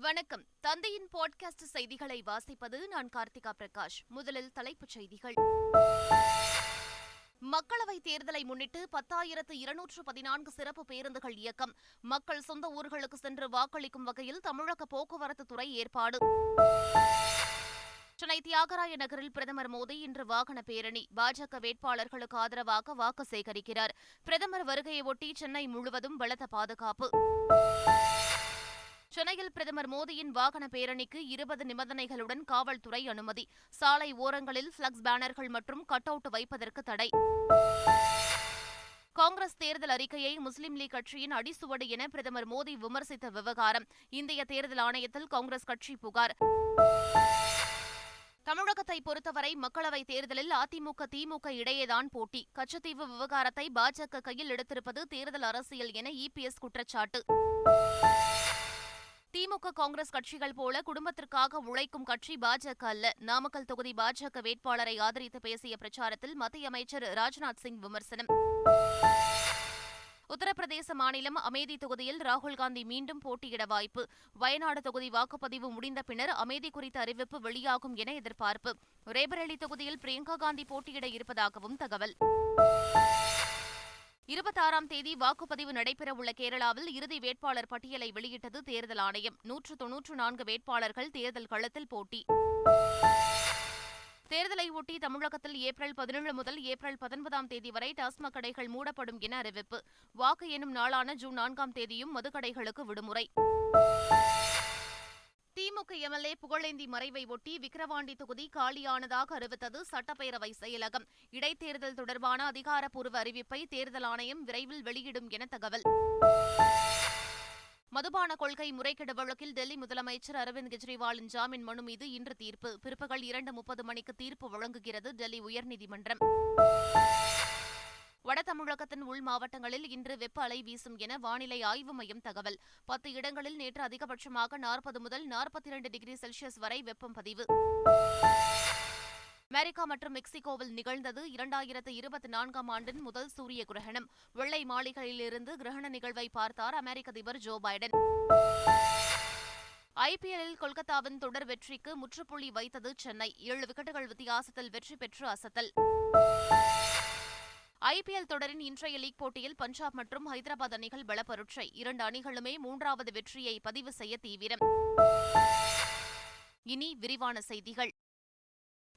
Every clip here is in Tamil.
வணக்கம். தந்தையின் பாட்காஸ்ட் செய்திகளை வாசிப்பது நான் கார்த்திகா பிரகாஷ். முதலில் தலைப்புச் செய்திகள். மக்களவைத் தேர்தலை முன்னிட்டு பத்தாயிரத்து இருநூற்று பதினான்கு சிறப்பு பேருந்துகள் இயக்கம். மக்கள் சொந்த ஊர்களுக்கு சென்று வாக்களிக்கும் வகையில் தமிழக போக்குவரத்து துறை ஏற்பாடு. சென்னை தியாகராய நகரில் பிரதமர் மோடி இன்று வாகன பேரணி. பாஜக வேட்பாளர்களுக்கு ஆதரவாக வாக்கு சேகரிக்கிறார். பிரதமர் வருகையொட்டி சென்னை முழுவதும் பலத்த பாதுகாப்பு. சென்னையில் பிரதமர் மோடியின் வாகன பேரணிக்கு இருபது நிபந்தனைகளுடன் காவல்துறை அனுமதி. சாலை ஓரங்களில் பிளக்ஸ் பேனர்கள் மற்றும் கட் அவுட் வைப்பதற்கு தடை. காங்கிரஸ் தேர்தல் அறிக்கையை முஸ்லிம் லீக் கட்சியின் அடிசுவடு என பிரதமர் மோடி விமர்சித்த விவகாரம். இந்திய தேர்தல் ஆணையத்தில் காங்கிரஸ் கட்சி புகார். தமிழகத்தை பொறுத்தவரை மக்களவைத் தேர்தலில் அதிமுக திமுக இடையேதான் போட்டி. கச்சத்தீவு விவகாரத்தை பாஜக கையில் எடுத்திருப்பது தேர்தல் அரசியல் என இபிஎஸ் குற்றச்சாட்டு. திமுக காங்கிரஸ் கட்சிகள் போல குடும்பத்திற்காக உழைக்கும் கட்சி பாஜக அல்ல. நாமக்கல் தொகுதி பாஜக வேட்பாளரை ஆதரித்து பேசிய பிரச்சாரத்தில் மத்திய அமைச்சர் ராஜ்நாத் சிங் விமர்சனம். உத்தரப்பிரதேச மாநிலம் அமேதி தொகுதியில் ராகுல்காந்தி மீண்டும் போட்டியிட வாய்ப்பு. வயநாடு தொகுதி வாக்குப்பதிவு முடிந்த பின்னர் அமேதி குறித்த அறிவிப்பு வெளியாகும் என எதிர்பார்ப்பு. ரேபரேலி தொகுதியில் பிரியங்கா காந்தி போட்டியிட இருப்பதாகவும் தகவல். இருபத்தாறாம் தேதி வாக்குப்பதிவு நடைபெறவுள்ள கேரளாவில் இறுதி வேட்பாளர் பட்டியலை வெளியிட்டது தேர்தல் ஆணையம். நூற்று தொன்னூற்று நான்கு வேட்பாளர்கள் தேர்தல் களத்தில் போட்டி. தேர்தலை ஒட்டி தமிழகத்தில் ஏப்ரல் பதினேழு முதல் ஏப்ரல் பத்தொன்பதாம் தேதி வரை டாஸ்மாக் கடைகள் மூடப்படும் என அறிவிப்பு. வாக்கு எனும் நாளான ஜூன் நான்காம் தேதியும் மதுக்கடைகளுக்கு விடுமுறை. திமுக எம்எல்ஏ புகழேந்தி மறைவை ஒட்டி விக்கிரவாண்டி தொகுதி காலியானதாக அறிவித்தது சட்டப்பேரவை செயலகம். இடைத்தேர்தல் தொடர்பான அதிகாரப்பூர்வ அறிவிப்பை தேர்தல் ஆணையம் விரைவில் வெளியிடும் என தகவல். மதுபான கொள்கை முறைகேடு வழக்கில் டெல்லி முதலமைச்சர் அரவிந்த் கெஜ்ரிவாலின் ஜாமீன் மனு மீது இன்று தீர்ப்பு. பிற்பகல் இரண்டு முப்பது மணிக்கு தீர்ப்பு வழங்குகிறது டெல்லி உயர்நீதிமன்றம். வட தமிழகத்தின் உள் மாவட்டங்களில் இன்று வெப்ப அலை வீசும் என வானிலை ஆய்வு மையம் தகவல். பத்து இடங்களில் நேற்று அதிகபட்சமாக நாற்பது முதல் நாற்பத்தி இரண்டு டிகிரி செல்சியஸ் வரை வெப்பம் பதிவு. அமெரிக்கா மற்றும் மெக்சிகோவில் நிகழ்ந்தது இரண்டாயிரத்து இருபத்தி நான்காம் ஆண்டின் முதல் சூரிய கிரகணம். வெள்ளை மாளிகையிலிருந்து கிரகண நிகழ்வை பார்த்தார் அமெரிக்க அதிபர் ஜோ பைடன். ஐபிஎல்லில் கொல்கத்தாவின் தொடர் வெற்றிக்கு முற்றுப்புள்ளி வைத்தது சென்னை. ஏழு விக்கெட்டுகள் வித்தியாசத்தில் வெற்றி பெற்று அசத்தல். ஐபிஎல் தொடரின் இன்றைய லீக் போட்டியில் பஞ்சாப் மற்றும் ஹைதராபாத் அணிகள் பலப்பருட்சை இரண்டு அணிகளுமே மூன்றாவது வெற்றியை பதிவு செய்ய தீவிரம். இனி விரிவான செய்திகள்.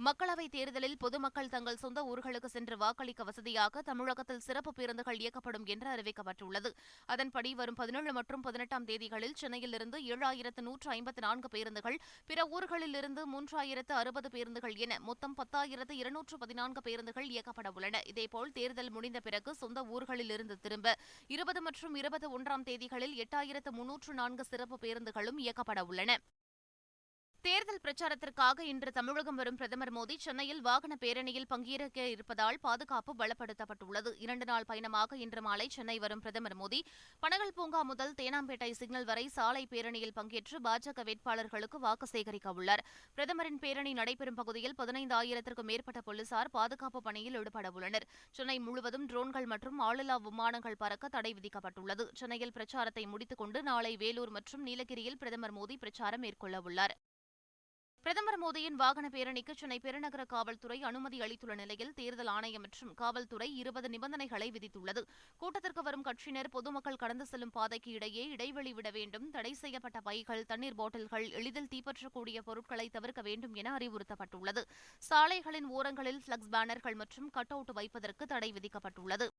மக்களவைத் தேர்தலில் பொதுமக்கள் தங்கள் சொந்த ஊர்களுக்கு சென்று வாக்களிக்க வசதியாக தமிழகத்தில் சிறப்பு பேருந்துகள் இயக்கப்படும் என்று அறிவிக்கப்பட்டுள்ளது. அதன்படி வரும் பதினேழு மற்றும் பதினெட்டாம் தேதிகளில் சென்னையிலிருந்து ஏழாயிரத்து நூற்று ஐம்பத்து நான்கு பேருந்துகள் பிற ஊர்களிலிருந்து மூன்றாயிரத்து அறுபது பேருந்துகள் என மொத்தம் பத்தாயிரத்து இருநூற்று பதினான்கு பேருந்துகள் இயக்கப்பட உள்ளன. இதேபோல் தேர்தல் முடிந்த பிறகு சொந்த ஊர்களிலிருந்து திரும்ப இருபது மற்றும் இருபது ஒன்றாம் தேதிகளில் எட்டாயிரத்து முன்னூற்று நான்கு சிறப்பு பேருந்துகளும் இயக்கப்பட உள்ளன. தேர்தல் பிரச்சாரத்திற்காக இன்று தமிழகம் வரும் பிரதமர் மோடி சென்னையில் வாகன பேரணியில் பங்கேற்க இருப்பதால் பாதுகாப்பு பலப்படுத்தப்பட்டுள்ளது. இரண்டு நாள் பயணமாக இன்று மாலை சென்னை வரும் பிரதமர் மோடி பனகல் பூங்கா முதல் தேனாம்பேட்டை சிக்னல் வரை சாலை பேரணியில் பங்கேற்று பாஜக வேட்பாளர்களுக்கு வாக்கு சேகரிக்க உள்ளார். பிரதமரின் பேரணி நடைபெறும் பகுதியில் பதினைந்து ஆயிரத்திற்கும் மேற்பட்ட போலீசார் பாதுகாப்பு பணியில் ஈடுபட உள்ளனர். சென்னை முழுவதும் ட்ரோன்கள் மற்றும் ஆளில்லா விமானங்கள் பறக்க தடை விதிக்கப்பட்டுள்ளது. சென்னையில் பிரச்சாரத்தை முடித்துக் கொண்டு நாளை வேலூர் மற்றும் நீலகிரியில் பிரதமர் மோடி பிரச்சாரம் மேற்கொள்ளவுள்ளார் பிரதமர் மோடியின் வாகன பேரணிக்கு சென்னை பெருநகர காவல்துறை அனுமதி அளித்துள்ள நிலையில் தேர்தல் ஆணையம் மற்றும் காவல்துறை இருபது நிபந்தனைகளை விதித்துள்ளது. கூட்டத்திற்கு வரும் கட்சியினர் பொதுமக்கள் கடந்து செல்லும் பாதைக்கு இடையே இடைவெளி விட வேண்டும். தடை செய்யப்பட்ட பைகள் தண்ணீர் பாட்டில்கள் எளிதில் தீப்பற்றக்கூடிய பொருட்களை தவிர்க்க வேண்டும் என அறிவுறுத்தப்பட்டுள்ளது. சாலைகளின் ஓரங்களில் பிளக்ஸ் பேனர்கள் மற்றும் கட் அவுட் வைப்பதற்கு தடை விதிக்கப்பட்டுள்ளது.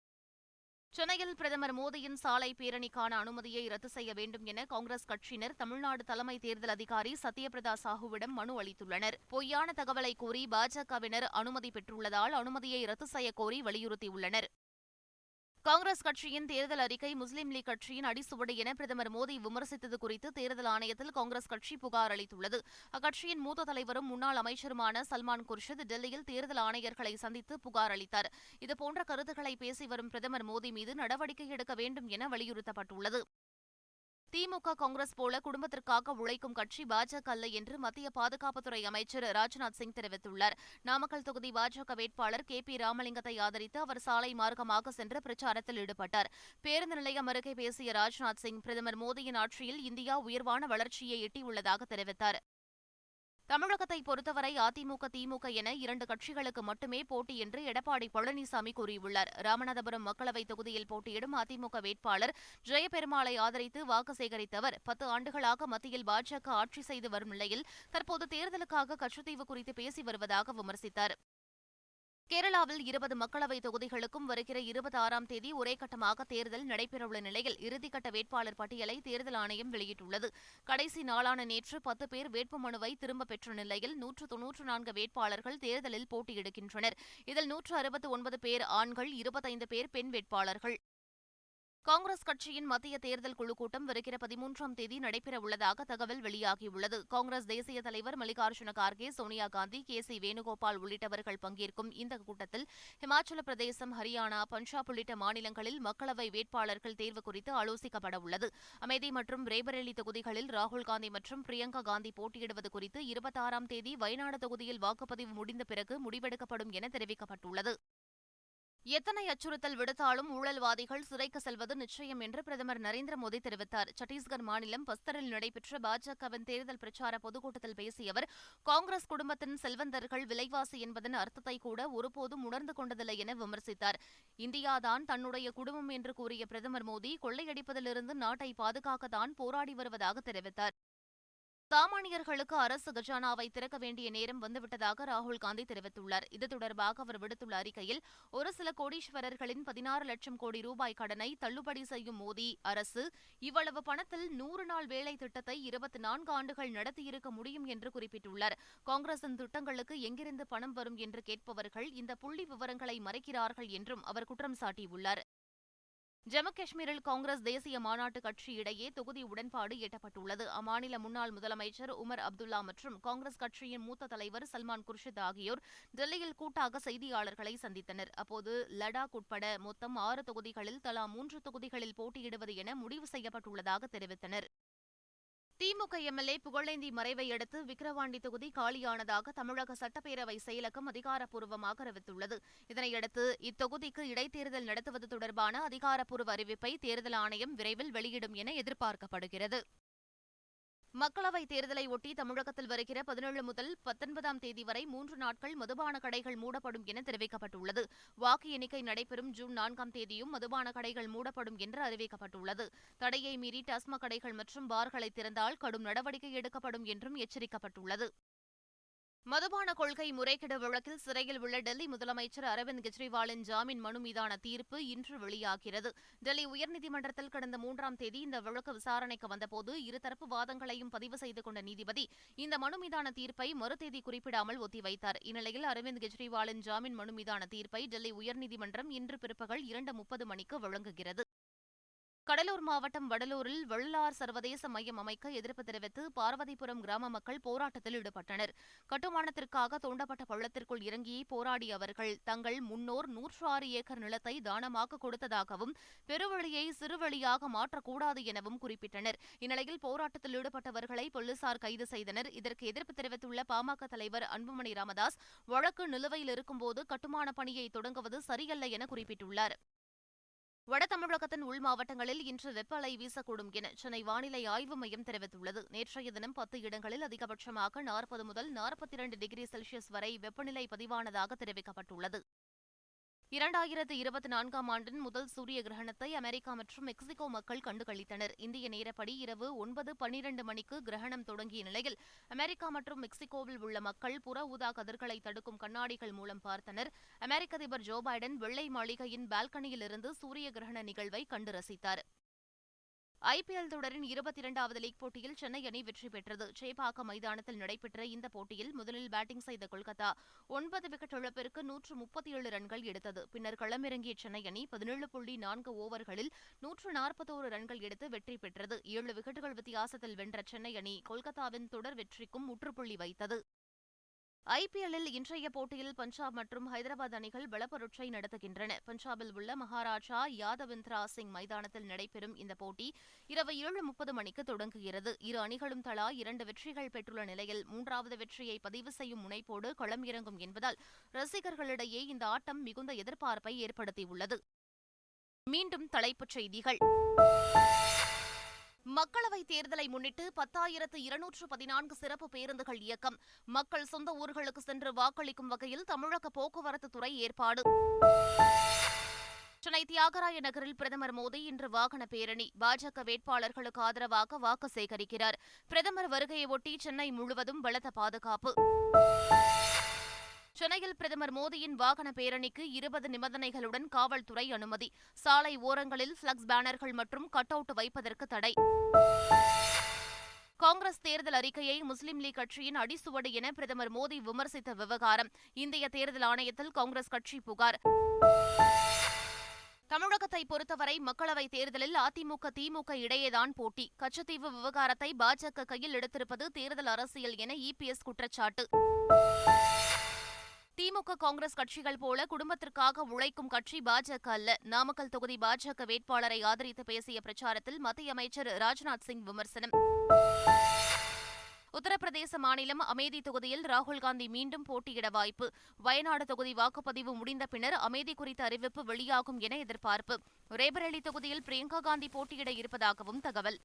சென்னையில் பிரதமர் மோடியின் சாலை பேரணிக்கான அனுமதியை ரத்து செய்ய வேண்டும் என காங்கிரஸ் கட்சியினர் தமிழ்நாடு தலைமை தேர்தல் அதிகாரி சத்யபிரதா சாஹுவிடம் மனு அளித்துள்ளனர். பொய்யான தகவலை கூறி பாஜகவினர் அனுமதி பெற்றுள்ளதால் அனுமதியை ரத்து செய்யக்கோரி வலியுறுத்தியுள்ளனர். காங்கிரஸ் கட்சியின் தேர்தல் அறிக்கை முஸ்லீம் லீக் கட்சியின் அடிசுவடு என பிரதமர் மோடி விமர்சித்தது குறித்து தேர்தல் ஆணையத்தில் காங்கிரஸ் கட்சி புகார் அளித்துள்ளது. அக்கட்சியின் மூத்த தலைவரும் முன்னாள் அமைச்சருமான சல்மான் குர்ஷித் டெல்லியில் தேர்தல் ஆணையர்களை சந்தித்து புகார் அளித்தார். இதுபோன்ற கருத்துக்களை பேசி வரும் பிரதமர் மோடி மீது நடவடிக்கை எடுக்க வேண்டும் என வலியுறுத்தப்பட்டுள்ளது. திமுக காங்கிரஸ் போல குடும்பத்திற்காக உழைக்கும் கட்சி பாஜக அல்ல என்று மத்திய பாதுகாப்புத்துறை அமைச்சர் ராஜ்நாத் சிங் தெரிவித்துள்ளார். நாமக்கல் தொகுதி பாஜக வேட்பாளர் கே பி ராமலிங்கத்தை ஆதரித்து அவர் சாலை மார்க்கமாக சென்று பிரச்சாரத்தில் ஈடுபட்டார். பேருந்து நிலையம் அருகே பேசிய ராஜ்நாத் சிங் பிரதமர் மோடியின் ஆட்சியில் இந்தியா உயர்வான வளர்ச்சியை எட்டியுள்ளதாக தெரிவித்தார். தமிழகத்தை பொறுத்தவரை அதிமுக திமுக என இரண்டு கட்சிகளுக்கு மட்டுமே போட்டி என்று எடப்பாடி பழனிசாமி கூறியுள்ளார். ராமநாதபுரம் மக்களவைத் தொகுதியில் போட்டியிடும் அதிமுக வேட்பாளர் ஜெயபெருமாளை ஆதரித்து வாக்கு சேகரித்தவர். பத்து ஆண்டுகளாக மத்தியில் பாஜக ஆட்சி செய்து வரும் நிலையில் தற்போது தேர்தலுக்காக கட்சித்தீவு குறித்து பேசி வருவதாக விமர்சித்தார். கேரளாவில் இருபது மக்களவை தொகுதிகளுக்கும் வருகிற இருபத்தி ஆறாம் தேதி ஒரே கட்டமாக தேர்தல் நடைபெறவுள்ள நிலையில் இறுதிக்கட்ட வேட்பாளர் பட்டியலை தேர்தல் ஆணையம் வெளியிட்டுள்ளது. கடைசி நாளான நேற்று பத்து பேர் வேட்புமனுவை திரும்பப் பெற்ற நிலையில் நூற்று தொன்னூற்று நான்கு வேட்பாளர்கள் தேர்தலில் போட்டியிடுகின்றனர். இதில் நூற்று அறுபத்து ஒன்பது பேர் ஆண்கள் இருபத்தைந்து பேர் பெண் வேட்பாளர்கள். காங்கிரஸ் கட்சியின் மத்திய தேர்தல் குழு கூட்டம் வருகிற பதிமூன்றாம் தேதி நடைபெறவுள்ளதாக தகவல் வெளியாகியுள்ளது. காங்கிரஸ் தேசிய தலைவர் மல்லிகார்ஜுன கார்கே சோனியா காந்தி கே சி வேணுகோபால் உள்ளிட்டவர்கள் பங்கேற்கும் இந்த கூட்டத்தில் ஹிமாச்சல பிரதேசம் ஹரியானா பஞ்சாப் உள்ளிட்ட மாநிலங்களில் மக்களவை வேட்பாளர்கள் தேர்வு குறித்து ஆலோசிக்கப்பட உள்ளது அமைதி மற்றும் ரேபரேலி தொகுதிகளில் ராகுல் காந்தி மற்றும் பிரியங்கா காந்தி போட்டியிடுவது குறித்து இருபத்தாறாம் தேதி வயநாடு தொகுதியில் வாக்குப்பதிவு முடிந்த பிறகு முடிவெடுக்கப்படும் என தெரிவிக்கப்பட்டுள்ளது. எத்தனை அச்சுறுத்தல் விடுத்தாலும் ஊழல்வாதிகள் சிறைக்கு செல்வது நிச்சயம் என்று பிரதமர் நரேந்திர மோடி தெரிவித்தார். சத்தீஸ்கர் மாநிலம் பஸ்தரில் நடைபெற்ற பாஜகவின் தேர்தல் பிரச்சார பொதுக்கூட்டத்தில் பேசிய அவர் காங்கிரஸ் குடும்பத்தின் செல்வந்தர்கள் விலைவாசி என்பதன் அர்த்தத்தை கூட ஒருபோதும் உணர்ந்து கொண்டதில்லை என விமர்சித்தார். இந்தியாதான் தன்னுடைய குடும்பம் என்று கூறிய பிரதமர் மோடி கொள்ளையடிப்பதிலிருந்து நாட்டை பாதுகாக்கத்தான் போராடி வருவதாக தெரிவித்தார். சாமானியர்களுக்கு அரசு கஜானாவை திறக்க வேண்டிய நேரம் வந்துவிட்டதாக ராகுல் காந்தி தெரிவித்துள்ளார். இது தொடர்பாக அவர் விடுத்துள்ள அறிக்கையில் ஒரு சில கோடீஸ்வரர்களின் பதினாறு லட்சம் கோடி ரூபாய் கடனை தள்ளுபடி செய்யும் மோடி அரசு இவ்வளவு பணத்தில் நூறு நாள் வேலை திட்டத்தை இருபத்தி நான்கு ஆண்டுகள் நடத்தியிருக்க முடியும் என்று குறிப்பிட்டுள்ளார். காங்கிரசின் திட்டங்களுக்கு எங்கிருந்து பணம் வரும் என்று கேட்பவர்கள் இந்த புள்ளி விவரங்களை மறைக்கிறார்கள் என்றும் அவர் குற்றம் சாட்டியுள்ளார். ஜம்மு காஷ்மீரில் காங்கிரஸ் தேசிய மாநாட்டு கட்சி இடையே தொகுதி உடன்பாடு எட்டப்பட்டுள்ளது. அம்மாநில முன்னாள் முதலமைச்சர் உமர் அப்துல்லா மற்றும் காங்கிரஸ் கட்சியின் மூத்த தலைவர் சல்மான் குர்ஷித் ஆகியோர் டெல்லியில் கூட்டாக செய்தியாளர்களை சந்தித்தனர். அப்போது லடாக் உட்பட மொத்தம் ஆறு தொகுதிகளில் தலா மூன்று தொகுதிகளில் போட்டியிடுவது என முடிவு செய்யப்பட்டுள்ளதாக தெரிவித்தனர். திமுக எம்எல்ஏ புகழேந்தி மறைவை அடுத்து விக்கிரவாண்டி தொகுதி காலியானதாக தமிழக சட்டப்பேரவை செயலகம் அதிகாரப்பூர்வமாக அறிவித்துள்ளது. இதனையடுத்து இத்தொகுதிக்கு இடைத்தேர்தல் நடத்துவது தொடர்பான அதிகாரப்பூர்வ அறிவிப்பை தேர்தல் ஆணையம் விரைவில் வெளியிடும் என எதிர்பார்க்கப்படுகிறது. மக்களவைத் தேர்தலை ஒட்டி தமிழகத்தில் வருகிற பதினேழு முதல் பத்தொன்பதாம் தேதி வரை மூன்று நாட்கள் மதுபான கடைகள் மூடப்படும் என தெரிவிக்கப்பட்டுள்ளது. வாக்கு எண்ணிக்கை நடைபெறும் ஜூன் நான்காம் தேதியும் மதுபான கடைகள் மூடப்படும் என்று அறிவிக்கப்பட்டுள்ளது. தடையை மீறி டாஸ்மாக் கடைகள் மற்றும் பார்களை திறந்தால் கடும் நடவடிக்கை எடுக்கப்படும் என்றும் எச்சரிக்கப்பட்டுள்ளது. மதுபான கொள்கை முறைகேடு வழக்கில் சிறையில் உள்ள டெல்லி முதலமைச்சர் அரவிந்த் கெஜ்ரிவாலின் ஜாமீன் மனு மீதான தீர்ப்பு இன்று வெளியாகிறது. டெல்லி உயர்நீதிமன்றத்தில் கடந்த மூன்றாம் தேதி இந்த வழக்கு விசாரணைக்கு வந்தபோது இருதரப்பு வாதங்களையும் பதிவு செய்து கொண்ட நீதிபதி இந்த மனு மீதான தீர்ப்பை மறுதேதி குறிப்பிடாமல் ஒத்திவைத்தார். இந்நிலையில் அரவிந்த் கெஜ்ரிவாலின் ஜாமீன் மனு மீதான தீர்ப்பை டெல்லி உயர்நீதிமன்றம் இன்று பிற்பகல் இரண்டு முப்பது மணிக்கு வழங்குகிறது. கடலூர் மாவட்டம் வடலூரில் வெள்ளார் சர்வதேச மையம் அமைக்க எதிர்ப்பு தெரிவித்து பார்வதிபுரம் கிராம மக்கள் போராட்டத்தில் ஈடுபட்டனர். கட்டுமானத்திற்காக தோண்டப்பட்ட பள்ளத்திற்குள் இறங்கி போராடிய அவர்கள் தங்கள் முன்னோர் நூற்று ஆறு ஏக்கர் நிலத்தை தானமாக கொடுத்ததாகவும் பெருவழியை சிறுவழியாக மாற்றக்கூடாது எனவும் குறிப்பிட்டனர். இந்நிலையில் போராட்டத்தில் ஈடுபட்டவர்களை போலீசார் கைது செய்தனர். இதற்கு எதிர்ப்பு தெரிவித்துள்ள பாமக தலைவர் அன்புமணி ராமதாஸ் வழக்கு நிலுவையில் இருக்கும்போது கட்டுமான பணியை தொடங்குவது சரியல்ல என குறிப்பிட்டுள்ளார். வட தமிழகத்தின் உள் மாவட்டங்களில் இன்று வெப்ப அலை வீசக்கூடும் என சென்னை வானிலை ஆய்வு மையம் தெரிவித்துள்ளது. நேற்றைய தினம் பத்து இடங்களில் அதிகபட்சமாக நாற்பது முதல் நாற்பத்தி இரண்டு டிகிரி செல்சியஸ் வரை வெப்பநிலை பதிவானதாக தெரிவிக்கப்பட்டுள்ளது. இரண்டாயிரத்து இருபத்தி நான்காம் ஆண்டின் முதல் சூரிய கிரகணத்தை அமெரிக்கா மற்றும் மெக்சிகோ மக்கள் கண்டுகளித்தனர். இந்திய நேரப்படி இரவு ஒன்பது பன்னிரண்டு மணிக்கு கிரகணம் தொடங்கிய நிலையில் அமெரிக்கா மற்றும் மெக்சிகோவில் உள்ள மக்கள் புற ஊதா கதிர்களை தடுக்கும் கண்ணாடிகள் மூலம் பார்த்தனர். அமெரிக்க அதிபர் ஜோ பைடன் வெள்ளை மாளிகையின் பால்கனியிலிருந்து சூரிய கிரகண நிகழ்வை கண்டு ரசித்தார். ஐபிஎல் தொடரின் இருபத்தி இரண்டாவது லீக் போட்டியில் சென்னை அணி வெற்றி பெற்றது. சேப்பாக்கம் மைதானத்தில் நடைபெற்ற இந்த போட்டியில் முதலில் பேட்டிங் செய்த கொல்கத்தா ஒன்பது விக்கெட் இழப்பிற்கு நூற்று முப்பத்தி ஏழு ரன்கள் எடுத்தது. பின்னர் களமிறங்கிய சென்னை அணி பதினேழு புள்ளி நான்கு ஓவர்களில் நூற்று நாற்பத்தோரு ரன்கள் எடுத்து வெற்றி பெற்றது. ஏழு விக்கெட்டுகள் வித்தியாசத்தில் வென்ற சென்னை அணி கொல்கத்தாவின் தொடர் வெற்றிக்கும் முற்றுப்புள்ளி வைத்தது. ஐபிஎல்லில் இன்றைய போட்டியில் பஞ்சாப் மற்றும் ஹைதராபாத் அணிகள் பலப்பரட்சை நடத்துகின்றன. பஞ்சாபில் உள்ள மகாராஜா யாதவிந்திரா சிங் மைதானத்தில் நடைபெறும் இந்த போட்டி இரவு ஏழு முப்பது மணிக்கு தொடங்குகிறது. இரு அணிகளும் தலா இரண்டு வெற்றிகள் பெற்றுள்ள நிலையில் மூன்றாவது வெற்றியை பதிவு செய்யும் முனைப்போடு களம் இறங்கும் என்பதால் ரசிகர்களிடையே இந்த ஆட்டம் மிகுந்த எதிர்பார்ப்பை ஏற்படுத்தியுள்ளது. மீண்டும் தலைப்புச் செய்திகள். மக்களவைத் தேர்தலை முன்னிட்டு பத்தாயிரத்து இருநூற்று பதினான்கு சிறப்பு பேருந்துகள் இயக்கம். மக்கள் சொந்த ஊர்களுக்கு சென்று வாக்களிக்கும் வகையில் தமிழக போக்குவரத்து துறை ஏற்பாடு. சென்னை தியாகராய நகரில் பிரதமர் மோடி இன்று வாகன பேரணி. பாஜக வேட்பாளர்களுக்கு ஆதரவாக வாக்கு சேகரிக்கிறார். பிரதமர் வருகையொட்டி சென்னை முழுவதும் பலத்த பாதுகாப்பு. சென்னையில் பிரதமர் மோடியின் வாகன பேரணிக்கு இருபது நிபந்தனைகளுடன் காவல்துறை அனுமதி. சாலை ஓரங்களில் பிளக்ஸ் பேனர்கள் மற்றும் கட் அவுட் வைப்பதற்கு தடை. காங்கிரஸ் தேர்தல் அறிக்கையை முஸ்லிம் லீக் கட்சியின் அடிசுவடு என பிரதமர் மோடி விமர்சித்த விவகாரம். இந்திய தேர்தல் ஆணையத்தில் காங்கிரஸ் கட்சி புகார். தமிழகத்தை பொறுத்தவரை மக்களவைத் தேர்தலில் அதிமுக திமுக இடையேதான் போட்டி. கச்சத்தீவு விவகாரத்தை பாஜக கையில் எடுத்திருப்பது தேர்தல் அரசியல் என இபிஎஸ் குற்றச்சாட்டு. திமுக காங்கிரஸ் கட்சிகள் போல குடும்பத்திற்காக உழைக்கும் கட்சி பாஜக அல்ல. நாமக்கல் தொகுதி பாஜக வேட்பாளரை ஆதரித்து பேசிய பிரச்சாரத்தில் மத்திய அமைச்சர் ராஜ்நாத் சிங் விமர்சனம். உத்தரப்பிரதேச மாநிலம் அமேதி தொகுதியில் ராகுல்காந்தி மீண்டும் போட்டியிட வாய்ப்பு. வயநாடு தொகுதி வாக்குப்பதிவு முடிந்த பின்னர் அமேதி குறித்த அறிவிப்பு வெளியாகும் என எதிர்பார்ப்பு. ரேபரேலி தொகுதியில் பிரியங்கா காந்தி போட்டியிட இருப்பதாகவும் தகவல்.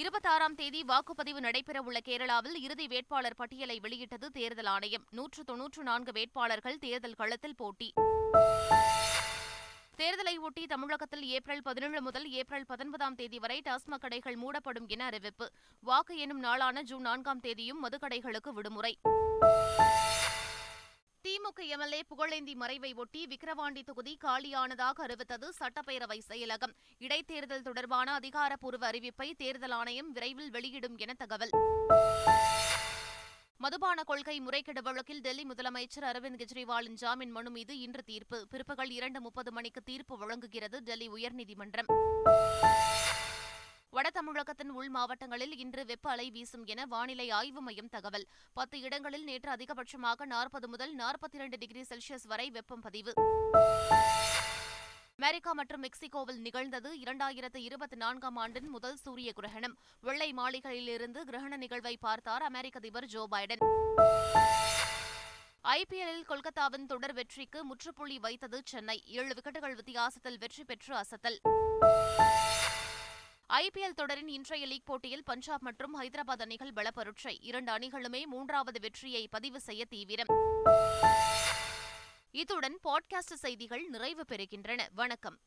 இருபத்தாறாம் தேதி வாக்குப்பதிவு நடைபெறவுள்ள கேரளாவில் இறுதி வேட்பாளர் பட்டியலை வெளியிட்டது தேர்தல் ஆணையம். நூற்று தொன்னூற்று நான்கு வேட்பாளர்கள் தேர்தல் களத்தில் போட்டி. தேர்தலை ஒட்டி தமிழகத்தில் ஏப்ரல் பதினேழு முதல் ஏப்ரல் பத்தொன்பதாம் தேதி வரை டாஸ்மாக் கடைகள் மூடப்படும் என அறிவிப்பு. வாக்கு எனும் நாளான ஜூன் நான்காம் தேதியும் மதுக்கடைகளுக்கு விடுமுறை. திமுக எம்எல்ஏ புகழேந்தி மறைவை ஒட்டி விக்கிரவாண்டி தொகுதி காலியானதாக அறிவித்தது சட்டப்பேரவை செயலகம். இடைத்தேர்தல் தொடர்பான அதிகாரப்பூர்வ அறிவிப்பை தேர்தல் ஆணையம் விரைவில் வெளியிடும் என தகவல். மதுபான கொள்கை முறைகேடு வழக்கில் டெல்லி முதலமைச்சர் அரவிந்த் கெஜ்ரிவாலின் ஜாமீன் மனு மீது இன்று தீர்ப்பு. பிற்பகல் இரண்டு முப்பது மணிக்கு தீர்ப்பு வழங்குகிறது டெல்லி உயர்நீதிமன்றம். வட தமிழகத்தின் உள் மாவட்டங்களில் இன்று வெப்ப அலை வீசும் என வானிலை ஆய்வு மையம் தகவல். பத்து இடங்களில் நேற்று அதிகபட்சமாக நாற்பது முதல் நாற்பத்தி இரண்டு டிகிரி செல்சியஸ் வரை வெப்பம் பதிவு. அமெரிக்கா மற்றும் மெக்சிகோவில் நிகழ்ந்தது இரண்டாயிரத்து இருபத்தி நான்காம் ஆண்டின் முதல் சூரிய கிரகணம். வெள்ளை மாளிகையிலிருந்து கிரகண நிகழ்வை பார்த்தார் அமெரிக்க அதிபர் ஜோ பைடன். ஐபிஎல்லில் கொல்கத்தாவின் தொடர் வெற்றிக்கு முற்றுப்புள்ளி வைத்தது சென்னை. ஏழு விக்கெட்டுகள் வித்தியாசத்தில் வெற்றி பெற்று அசத்தல். ஐபிஎல் தொடரின் இன்றைய லீக் போட்டியில் பஞ்சாப் மற்றும் ஹைதராபாத் அணிகள் பலப்பருட்சை இரண்டு அணிகளுமே மூன்றாவது வெற்றியை பதிவு செய்ய தீவிரம். இத்துடன் பாட்காஸ்ட் செய்திகள் நிறைவு பெறுகின்றன. வணக்கம்.